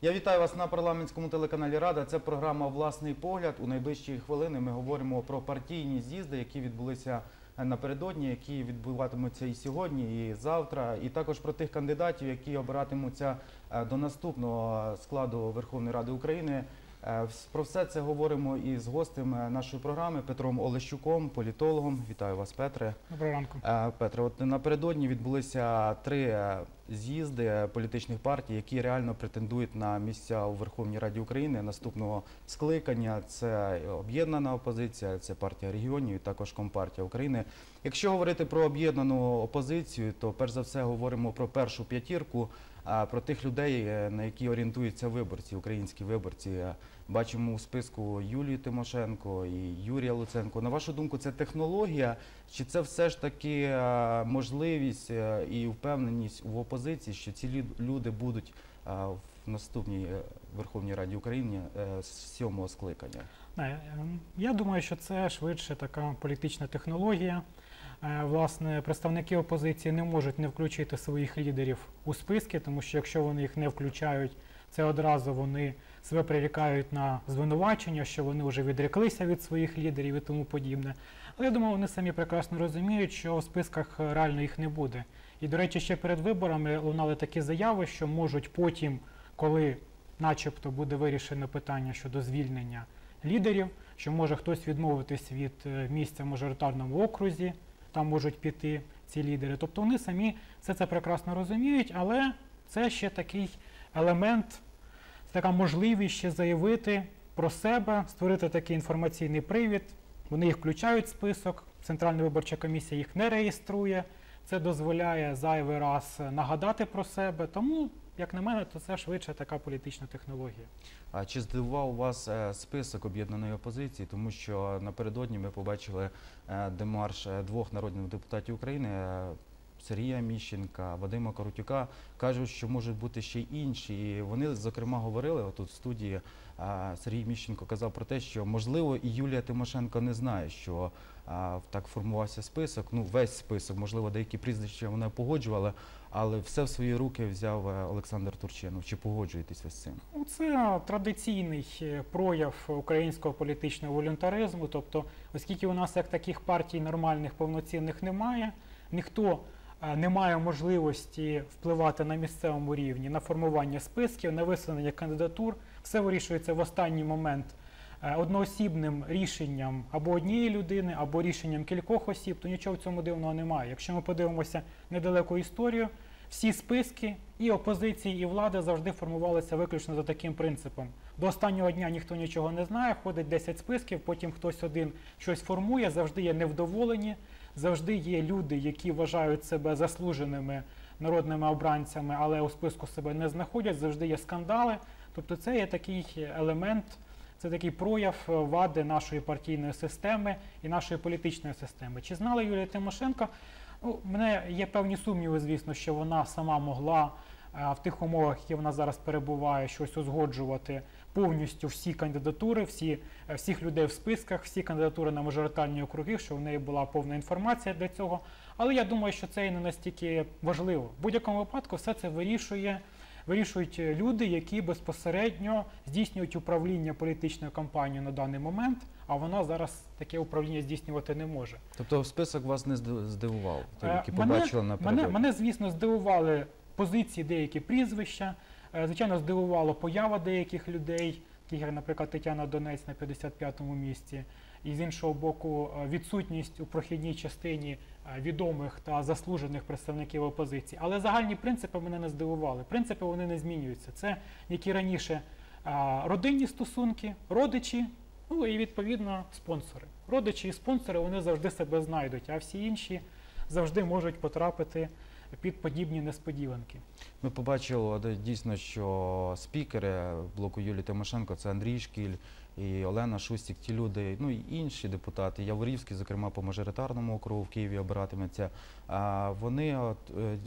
Я вітаю вас на парламентському телеканалі Рада. Це програма Власний погляд. У найближчі хвилини ми говоримо про партійні з'їзди, які відбулися напередодні, які відбуватимуться і сьогодні, і завтра, і також про тих кандидатів, які обиратимуться е, до наступного складу Верховної Ради України. Е, Про все це говоримо із гостем е, нашої програми Петром Олещуком, політологом. Вітаю вас, Петре. Доброго ранку. Петре, от напередодні відбулися три з'їзди політичних партій, які реально претендують на місця у Верховній Раді України наступного скликання. Це об'єднана опозиція, це партія регіонів і також Компартія України. Якщо говорити про об'єднану опозицію, то перш за все говоримо про першу п'ятірку, про тих людей, на які орієнтуються виборці, українські виборці. Бачимо у списку Юлію Тимошенко і Юрія Луценко. На вашу думку, це технологія, чи це все ж таки е, можливість е, і впевненість в опозиції, що ці люди будуть е, в наступній Верховній Раді України з сьомого скликання? Я думаю, що це швидше така політична технологія. Власне, представники опозиції не можуть не включити своїх лідерів у списки, тому що якщо вони їх не включають, це одразу вони себе прирікають на звинувачення, що вони вже відреклися від своїх лідерів і тому подібне. Але я думаю, вони самі прекрасно розуміють, що в списках реально їх не буде. І, до речі, ще перед виборами лунали такі заяви, що можуть потім, коли начебто буде вирішено питання щодо звільнення лідерів, що може хтось відмовитись від е, місця в мажоритарному окрузі, там можуть піти ці лідери. Тобто вони самі все це прекрасно розуміють, але це ще такий елемент, така можливість ще заявити про себе, створити такий інформаційний привід. Вони їх включають в список, Центральна виборча комісія їх не реєструє. Це дозволяє зайвий раз нагадати про себе. Тому, як на мене, то це швидше така політична технологія. А чи здивував вас е, список об'єднаної опозиції? Тому що напередодні ми побачили е, демарш е, двох народних депутатів України. Е, Сергія Міщенка, Вадима Коротюка кажуть, що можуть бути ще інші. І вони зокрема говорили отут в студії. Сергій Міщенко казав про те, що можливо і Юлія Тимошенко не знає, що так формувався список. Ну весь список, можливо, деякі прізвища вона погоджувала, але все в свої руки взяв е, Олександр Турчинов. Чи погоджуєтесь ви з цим? Ну, Це традиційний е, прояв українського політичного волюнтаризму. Тобто, оскільки у нас як таких партій нормальних повноцінних немає, ніхто е, не має можливості впливати на місцевому рівні на формування списків, на висунення кандидатур, все вирішується в останній момент е, одноосібним рішенням або однієї людини, або рішенням кількох осіб, то нічого в цьому дивного немає. Якщо ми подивимося недалеку історію, всі списки і опозиції, і влади завжди формувалися виключно за таким принципом. До останнього дня ніхто нічого не знає, ходить 10 списків, потім хтось один щось формує, завжди є невдоволені, завжди є люди, які вважають себе заслуженими народними обранцями, але у списку себе не знаходять, завжди є скандали. Тобто це є такий елемент, це такий прояв вади нашої партійної системи і нашої політичної системи. Чи знала Юлія Тимошенко? Ну, мене є певні сумніви, звісно, що вона сама могла е, в тих умовах, які вона зараз перебуває, щось узгоджувати повністю всі кандидатури, всі, е, всіх людей в списках, всі кандидатури на мажоритарні округи, що в неї була повна інформація для цього. Але я думаю, що це і не настільки важливо. В будь-якому випадку все це вирішує. Вирішують е, люди, які безпосередньо здійснюють управління політичною кампанією на даний момент, а вона зараз таке управління здійснювати не може. Тобто список вас не здивував, той, Е, який мене- побачили Мене, мене, звісно, здивували позиції деякі прізвища. Е, Звичайно, здивувала поява деяких людей, таких наприклад, Тетяна Донець на 55-му місці. І з іншого боку, е, відсутність у прохідній частині е, відомих та заслужених представників опозиції. Але загальні принципи мене не здивували. Принципи вони не змінюються. Це які раніше родинні стосунки, родичі, ну і відповідно спонсори. Родичі і спонсори вони завжди себе знайдуть, а всі інші завжди можуть потрапити під подібні несподіванки. Ми побачили дійсно, що спікери блоку Юлії Тимошенко це Андрій Шкіль і Олена Шустік, ті люди, ну і інші депутати, Яворівський, зокрема по мажоритарному округу в Києві обиратиметься. Вони от, е,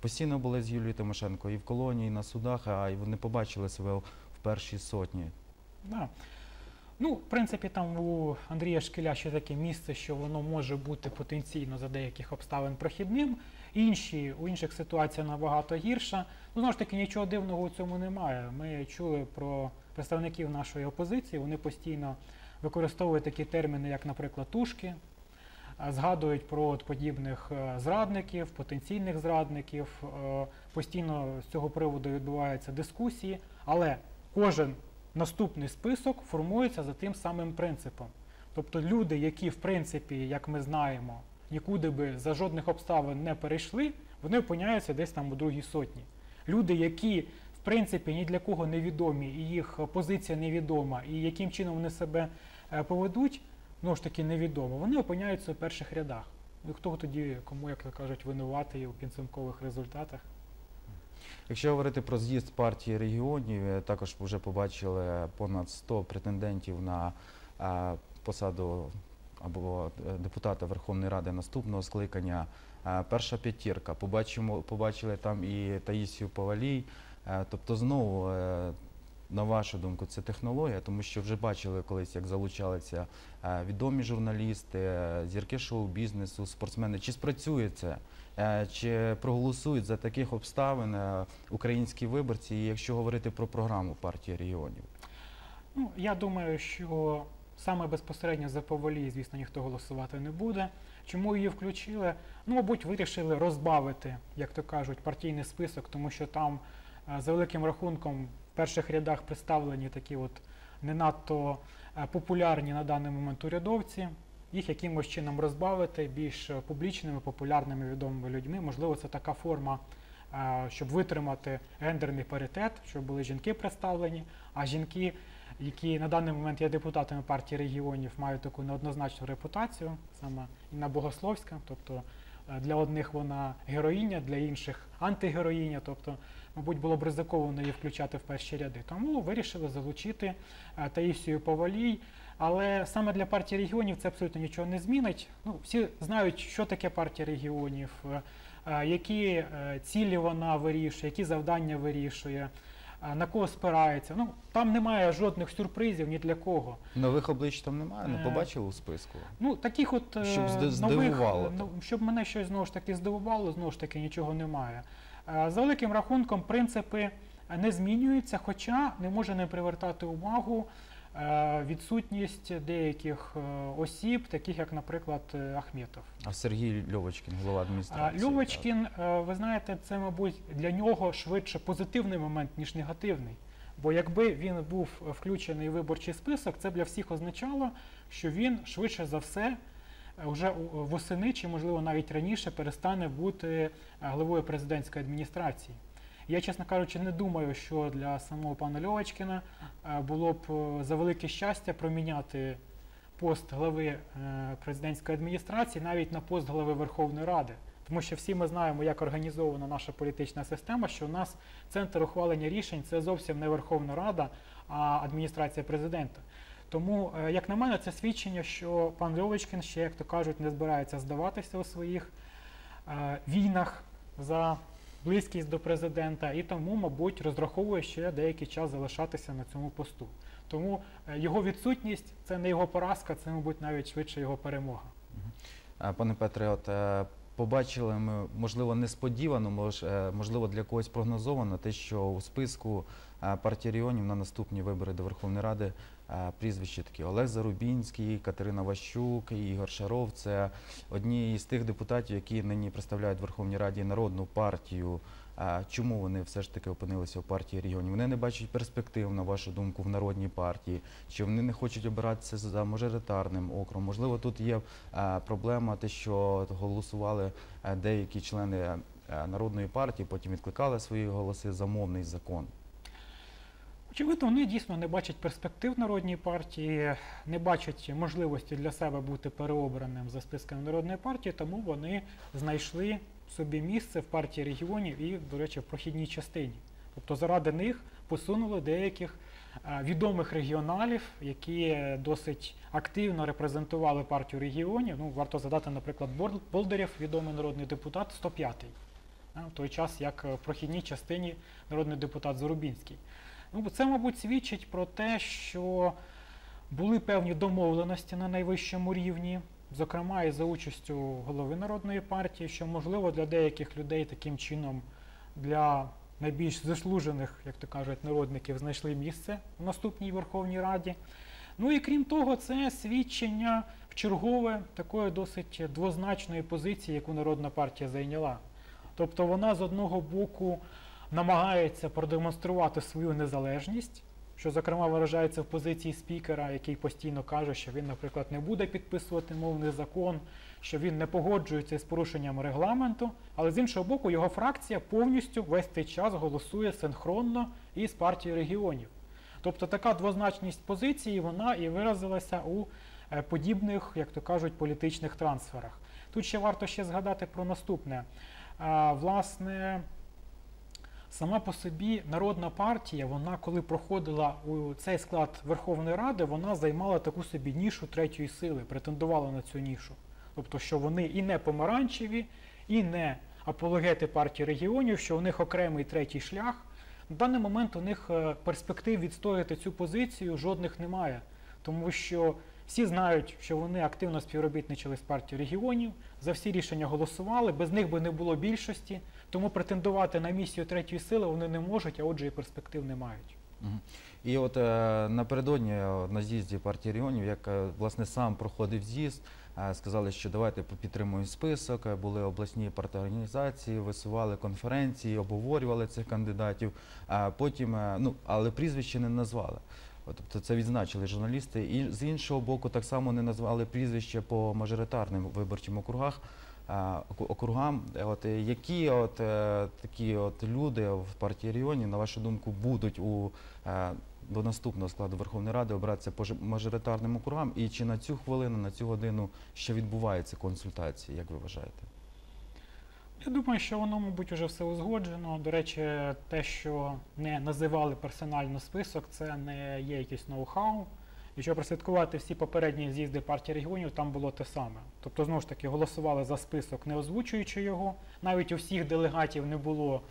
постійно були з Юлією Тимошенко і в колонії, і на судах, а вони побачили себе в першій сотні. Да. Ну, в принципі, там у Андрія Шкіля ще таке місце, що воно може бути потенційно за деяких обставин прохідним. Інші у інших ситуація набагато гірша. Ну, знову ж таки, нічого дивного у цьому немає. Ми чули про представників нашої опозиції. Вони постійно використовують такі терміни, як, наприклад, тушки, згадують про от подібних е, зрадників, потенційних зрадників. Е, Постійно з цього приводу відбуваються дискусії, але кожен наступний список формується за тим самим принципом. Тобто люди, які в принципі, як ми знаємо, нікуди би за жодних обставин не перейшли, вони опиняються десь там у другій сотні. Люди, які в принципі ні для кого невідомі, і їх позиція невідома, і яким чином вони себе е, поведуть, ну ж таки невідомо, вони опиняються у перших рядах. І хто тоді, кому, як то кажуть, винуватий у підсумкових результатах? Якщо говорити про з'їзд партії регіонів, е, також вже побачили понад 100 претендентів на е, посаду або е, депутата Верховної Ради наступного скликання. Перша п'ятірка. Побачимо, побачили там і Таїсію Повалій. Е, Тобто, знову, на вашу думку, це технологія, тому що вже бачили колись, як залучалися е, відомі журналісти, е, зірки шоу-бізнесу, спортсмени. Чи спрацює це? Е, Чи проголосують за таких обставин українські виборці, якщо говорити про програму партії регіонів? Ну, я думаю, що саме безпосередньо за поволі, звісно, ніхто голосувати не буде. Чому її включили? Ну, мабуть, вирішили розбавити, як то кажуть, партійний список, тому що там за великим рахунком перших рядах представлені такі от не надто е, популярні на даний момент урядовці. Їх якимось чином розбавити більш публічними, популярними, відомими людьми. Можливо, це така форма, е, щоб витримати гендерний паритет, щоб були жінки представлені, а жінки які на даний момент є депутатами партії регіонів, мають таку неоднозначну репутацію, саме Інна Богословська. Тобто е, для одних вона героїня, для інших антигероїня. Тобто, мабуть, було б ризиковано її включати в перші ряди. Тому вирішили залучити е, Таїсію Повалій. Але саме для партії регіонів це абсолютно нічого не змінить. Ну, всі знають, що таке партія регіонів, е, е, які цілі вона вирішує, які завдання вирішує на кого спирається. Ну там немає жодних сюрпризів ні для кого. Нових облич там немає, не Е, побачили у списку. Ну таких от Щоб нових, здивувало е, ну, щоб мене щось знову ж таки здивувало, знову ж таки нічого немає. Е, За великим рахунком, принципи не змінюються, хоча не може не привертати увагу е, відсутність деяких е, осіб, таких як, наприклад, Ахметов. А Сергій Льовочкін, голова адміністрації. Льовочкін, ви знаєте, це, мабуть, для нього швидше позитивний момент, ніж негативний. Бо якби він був включений в виборчий список, це б для всіх означало, що він швидше за все вже восени чи, можливо, навіть раніше перестане бути е, главою президентської адміністрації. Я, чесно кажучи, не думаю, що для самого пана Льовочкіна е, було б е, за велике щастя проміняти пост глави президентської адміністрації навіть на пост голови Верховної Ради. Тому що всі ми знаємо, як організована наша політична система, що у нас центр ухвалення рішень це зовсім не Верховна Рада, а адміністрація президента. Тому, е, як на мене, це свідчення, що пан Льовочкін ще, як то кажуть, не збирається здаватися у своїх е, війнах за близькість до президента, і тому, мабуть, розраховує ще деякий час залишатися на цьому посту. Тому е, його відсутність це не його поразка, це, мабуть, навіть швидше його перемога. Пане Петре, от побачили ми, можливо, несподівано, можливо, для когось прогнозовано те, що у списку партії регіонів на наступні вибори до Верховної Ради прізвища такі Олег Зарубінський, Катерина Ващук, Ігор Шаров. Це одні із тих депутатів, які нині представляють в Верховній Раді народну партію. Чому вони все ж таки опинилися в партії регіонів? Вони не бачать перспектив, на вашу думку, в народній партії, чи вони не хочуть обиратися за мажоритарним округом? Можливо, тут є проблема, те, що голосували деякі члени народної партії, потім відкликали свої голоси за мовний закон. Очевидно, вони дійсно не бачать перспектив народній партії, не бачать можливості для себе бути переобраним за списком народної партії, тому вони знайшли собі місце в партії регіонів і, до речі, в прохідній частині. Тобто заради них посунули деяких е, відомих регіоналів, які досить активно репрезентували партію регіонів. Ну, варто задати, наприклад, Бор- відомий народний депутат, 105-й. е, В той час, як в прохідній частині народний депутат Зарубінський. Ну, це, мабуть, свідчить про те, що Були певні домовленості на найвищому рівні, зокрема і за участю голови народної партії, що можливо для деяких людей таким чином для найбільш заслужених, як то кажуть, народників знайшли місце в наступній Верховній Раді. Ну і крім того, це свідчення в чергове такої досить двозначної позиції, яку Народна партія зайняла. Тобто вона з одного боку намагається продемонструвати свою незалежність, що, зокрема, виражається в позиції спікера, який постійно каже, що він, наприклад, не буде підписувати мовний закон, що він не погоджується з порушенням регламенту, але з іншого боку, його фракція повністю весь цей час голосує синхронно із партією регіонів. Тобто така двозначність позиції вона і виразилася у е, подібних, як то кажуть, політичних трансферах. Тут ще варто ще згадати про наступне. Власне, сама по собі народна партія, вона коли проходила у цей склад Верховної Ради, вона займала таку собі нішу третьої сили, претендувала на цю нішу. Тобто, що вони і не помаранчеві, і не апологети партії регіонів, що у них окремий третій шлях. На даний момент у них е, перспектив відстояти цю позицію жодних немає, тому що всі знають, що вони активно співробітничали з партією регіонів, за всі рішення голосували, без них би не було більшості, тому претендувати на місію третьої сили вони не можуть, а отже і перспектив не мають. І от е, напередодні е, на з'їзді партії регіонів, як е, власне сам проходив з'їзд, сказали, що давайте підтримуємо список. Були обласні партіорганізації, висували конференції, обговорювали цих кандидатів. А потім, ну але прізвище не назвали. Тобто це відзначили журналісти. І з іншого боку, так само не назвали прізвище по мажоритарним виборчим округах. Округам, от е, які от е, такі от люди в партії регіонів, на вашу думку, будуть у е, до наступного складу Верховної Ради обиратися по мажоритарним округам, і чи на цю хвилину, на цю годину ще відбуваються консультації, як ви вважаєте? Я думаю, що воно, мабуть, вже все узгоджено. До речі, те, що не називали персонально список, це не є якийсь ноу-хау. Якщо прослідкувати всі попередні з'їзди партії регіонів, там було те саме. Тобто, знову ж таки, голосували за список, не озвучуючи його. Навіть у всіх делегатів не було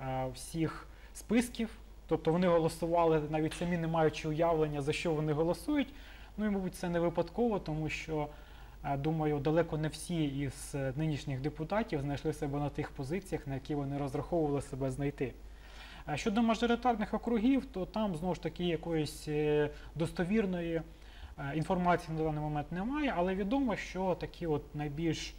е, всіх списків. Тобто вони голосували навіть самі не маючи уявлення, за що вони голосують. Ну і, мабуть, це не випадково, тому що Е, Думаю, далеко не всі із е, нинішніх депутатів знайшли себе на тих позиціях, на які вони розраховували себе знайти. Щодо мажоритарних округів, то там знову ж таки якоїсь е, достовірної е, інформації на даний момент немає, але відомо, що такі от найбільш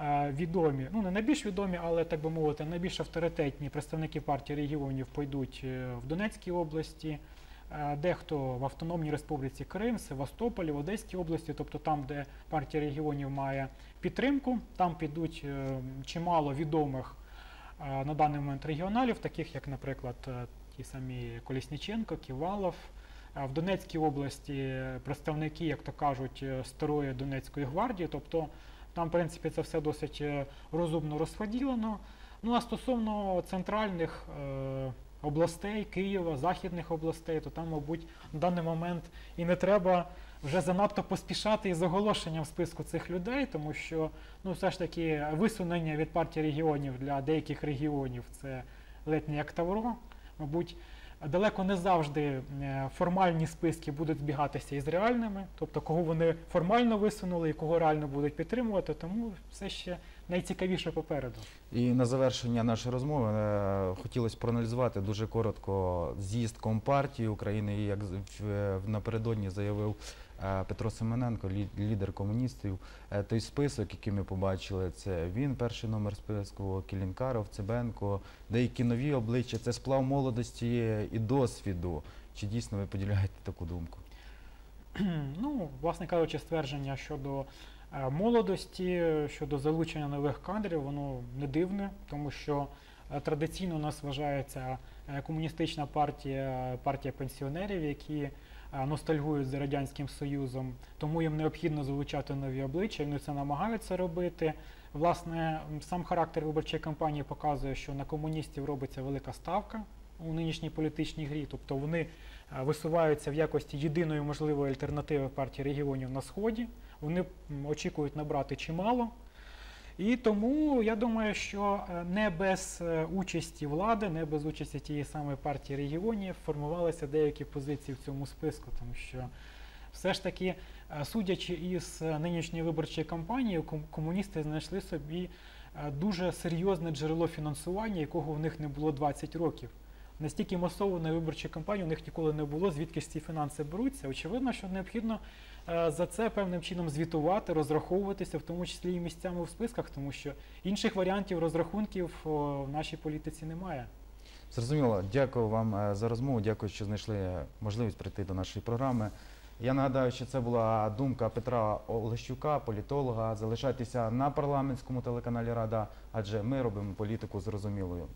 е, відомі, ну не найбільш відомі, але так би мовити, найбільш авторитетні представники партії регіонів пойдуть в Донецькій області, дехто в Автономній Республіці Крим, Севастополі, в Одеській області, тобто там, де партія регіонів має підтримку, там підуть чимало відомих на даний момент регіоналів, таких як, наприклад, е, ті самі Колісніченко, Ківалов. В Донецькій області представники, як то кажуть, е, старої Донецької гвардії, тобто там, в принципі, це все досить е, розумно розподілено. Ну а стосовно центральних е, областей, Києва, західних областей, то там, мабуть, на даний момент і не треба вже занадто поспішати із оголошенням списку цих людей, тому що ну, все ж таки висунення від партії регіонів для деяких регіонів це ледь не як тавро. Мабуть, далеко не завжди е, формальні списки будуть збігатися із реальними, тобто кого вони формально висунули і кого реально будуть підтримувати, тому все ще найцікавіше попереду. І на завершення нашої розмови е, хотілося проаналізувати дуже коротко з'їзд Компартії України, як в- напередодні заявив е, Петро Семененко, лідер комуністів. Е, Той список, який ми побачили, це він, перший номер списку, Кілінкаров, Цибенко, деякі нові обличчя. Це сплав молодості і досвіду. Чи дійсно ви поділяєте таку думку? Ну, власне кажучи, ствердження щодо е, молодості, щодо залучення нових кадрів, воно не дивне, тому що е, традиційно у нас вважається е, комуністична партія, партія пенсіонерів, які е, ностальгують за Радянським Союзом, тому їм необхідно залучати нові обличчя, вони це намагаються робити. Власне, сам характер виборчої кампанії показує, що на комуністів робиться велика ставка у нинішній політичній грі, тобто вони е, висуваються в якості єдиної можливої альтернативи партії регіонів на сході. Вони очікують набрати чимало. І тому я думаю, що е, не без е, участі влади, не без участі тієї самої партії регіонів формувалися деякі позиції в цьому списку, тому що Все ж таки, е, судячи із нинішньої виборчої кампанії, комуністи знайшли собі дуже серйозне джерело фінансування, якого в них не було 20 років. Настільки масованої виборчої кампанії у них ніколи не було, звідки ж ці фінанси беруться. Очевидно, що необхідно за це певним чином звітувати, розраховуватися, в тому числі і місцями в списках, тому що інших варіантів розрахунків в нашій політиці немає. Зрозуміло, дякую вам е, за розмову. Дякую, що знайшли можливість прийти до нашої програми. Я нагадаю, що це була думка Петра Олещука, політолога. Залишайтеся на парламентському телеканалі Рада, адже ми робимо політику зрозумілою.